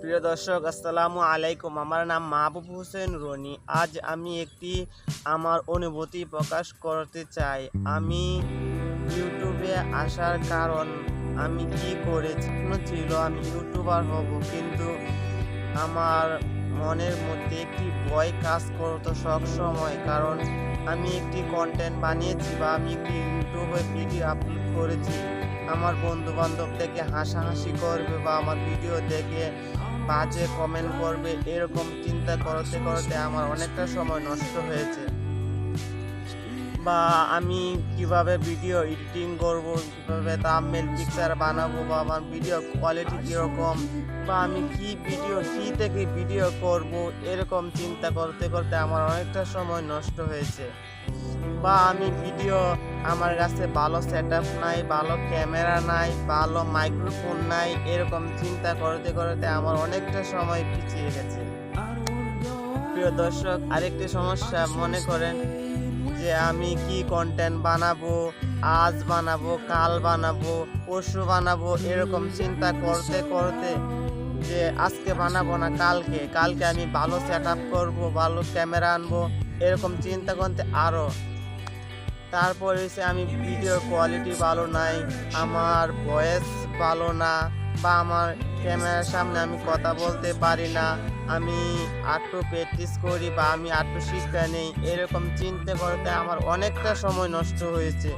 প্রিয় দর্শক, আসসালামু আলাইকুম। আমার নাম মাহবুব হোসেন রনি। আজ আমি একটি আমার অনুভূতি প্রকাশ করতে চাই। আমি ইউটিউবে আসার কারণ আমি কি করেছি ছিল আমি ইউটিউবার হব, কিন্তু আমার মনের মধ্যে একটি ভয় কাজ করতো সব সময় কারণ আমি একটি কন্টেন্ট বানিয়েছি বা আমি একটি ইউটিউবে ভিডিও আপলোড করেছি। আমার বন্ধু বান্ধব থেকে হাসাহাসি করবে বা আমার ভিডিও দেখে বাজে কমেন্ট করবে, এরকম চিন্তা করতে করতে আমার অনেকটা সময় নষ্ট হয়েছে। বা আমি কীভাবে ভিডিও এডিটিং করব, কীভাবে থাম্বনেল পিকচার বানাবো, বা আমার ভিডিও কোয়ালিটি কীরকম, বা আমি কি ভিডিও কি থেকে ভিডিও করব, এরকম চিন্তা করতে করতে আমার অনেকটা সময় নষ্ট হয়েছে। বা আমি ভিডিও আমার কাছে ভালো সেট নাই, ভালো ক্যামেরা নাই, ভালো মাইক্রোফোন নাই, এরকম চিন্তা করতে করতে আমার অনেকটা সময় পিছিয়ে গেছে। প্রিয় দর্শক, আরেকটি সমস্যা, মনে করেন যে আমি কি কন্টেন্ট বানাবো, আজ বানাবো, কাল বানাবো, পরশু বানাবো, এরকম চিন্তা করতে করতে যে আজকে বানাবো না, কালকে। কালকে আমি ভালো সেট আপ করব, ভালো ক্যামেরা আনব, এরকম চিন্তা করতে আরও তারপরে এসে আমি ভিডিও কোয়ালিটি ভালো নাই, আমার ভয়েস ভালো না, বা আমার ক্যামেরার সামনে আমি কথা বলতে পারি না, আমি আটটু প্র্যাকটিস করি বা আমি আটটু শিক্ষা নেই, এরকম চিন্তা করতে আমার অনেকটা সময় নষ্ট হয়েছে।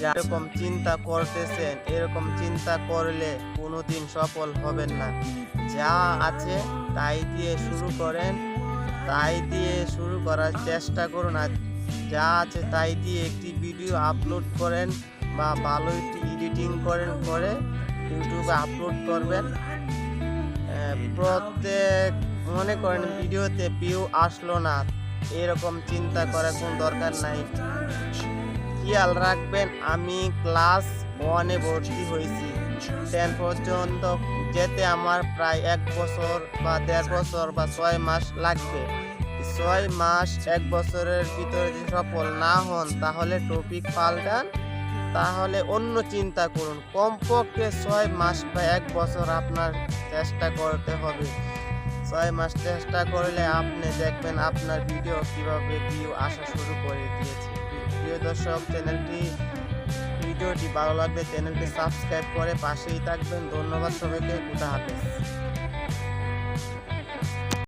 যেরকম চিন্তা করতেছেন, এরকম চিন্তা করলে কোনোদিন সফল হবেন না। যা আছে তাই দিয়ে শুরু করেন, তাই দিয়ে শুরু করার চেষ্টা করুন আর যা আছে তাই দিয়ে একটি ভিডিও আপলোড করেন বা ভালো একটি এডিটিং করেন, করে ইউটিউবে আপলোড করবেন। প্রত্যেক মনে করেন ভিডিওতে ভিউ আসলো না, এরকম চিন্তা করার কোনো দরকার নাই। খেয়াল রাখবেন, আমি ক্লাস ওয়ানে ভর্তি হয়েছি। টেন পর্যন্ত যেতে আমার প্রায় এক বছর বা দেড় বছর বা ছয় মাস লাগবে। ছয় মাস, এক বছরের ভিতরে যদি সফল না হন, তাহলে টপিক পাল্টান। তাহলে অন্য চিন্তা করুন। কমপক্ষে ছয় মাস বা এক বছর আপনার চেষ্টা করতে হবে। ছয় মাস চেষ্টা করলে আপনি দেখবেন আপনার ভিডিও কীভাবে ভিউ আসা শুরু করে দিয়েছে। প্রিয় দর্শক, চ্যানেলটি, ভিডিওটি ভালো লাগবে চ্যানেলটি সাবস্ক্রাইব করে পাশেই থাকবেন। ধন্যবাদ সবাইকে। খুদা হাফেজ।